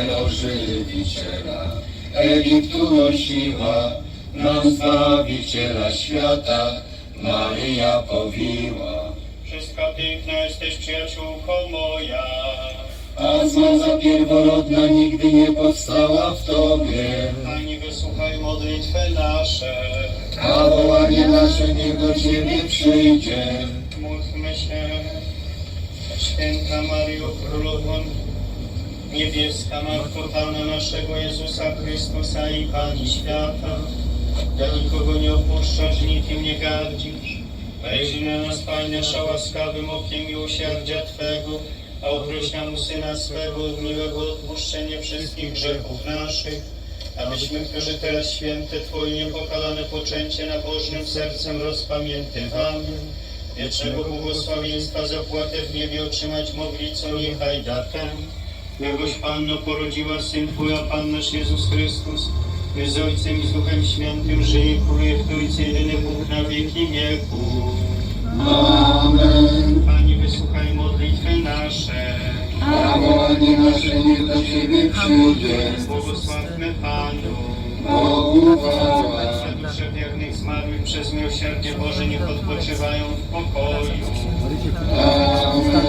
Anielo żywiciela, Egiptu nosiła, nam Zbawiciela świata, Maryja powiła. Wszystka piękna jesteś przyjaciółko moja. A zmaza pierworodna nigdy nie powstała w Tobie, Pani wysłuchaj modlitwy nasze. a wołanie nasze niech do Ciebie przyjdzie. Módlmy się. Święta Mario Królowo Niebieska Matko Pana naszego Jezusa Chrystusa i Pani świata. Ja nikogo nie opuszczasz, nikim nie gardzisz. Wejrzyj na nas, Panie nasza łaskawym okiem miłosierdzia Twego, a uproś nam u Syna swego od miłego odpuszczenia wszystkich grzechów naszych, abyśmy, którzy teraz święte Twoje niepokalane poczęcie nabożnym sercem rozpamiętywamy, wiecznego błogosławieństwa zapłatę w niebie otrzymać mogli, co niechaj datem. Jakoś Panno porodziła Syn Twój, a Pan nasz Jezus Chrystus, z Ojcem i z Duchem Świętym żyje i króluje w Trójcy jedyny Bóg na wieki wieków. Amen. Pani wysłuchaj modlitwy nasze. A wołanie nasze niech do Ciebie przyjdzie. Błogosławmy Panu. Bogu chwała. Dusze wiernych zmarłych przez miłosierdzie Boże niech odpoczywają w pokoju. Amen.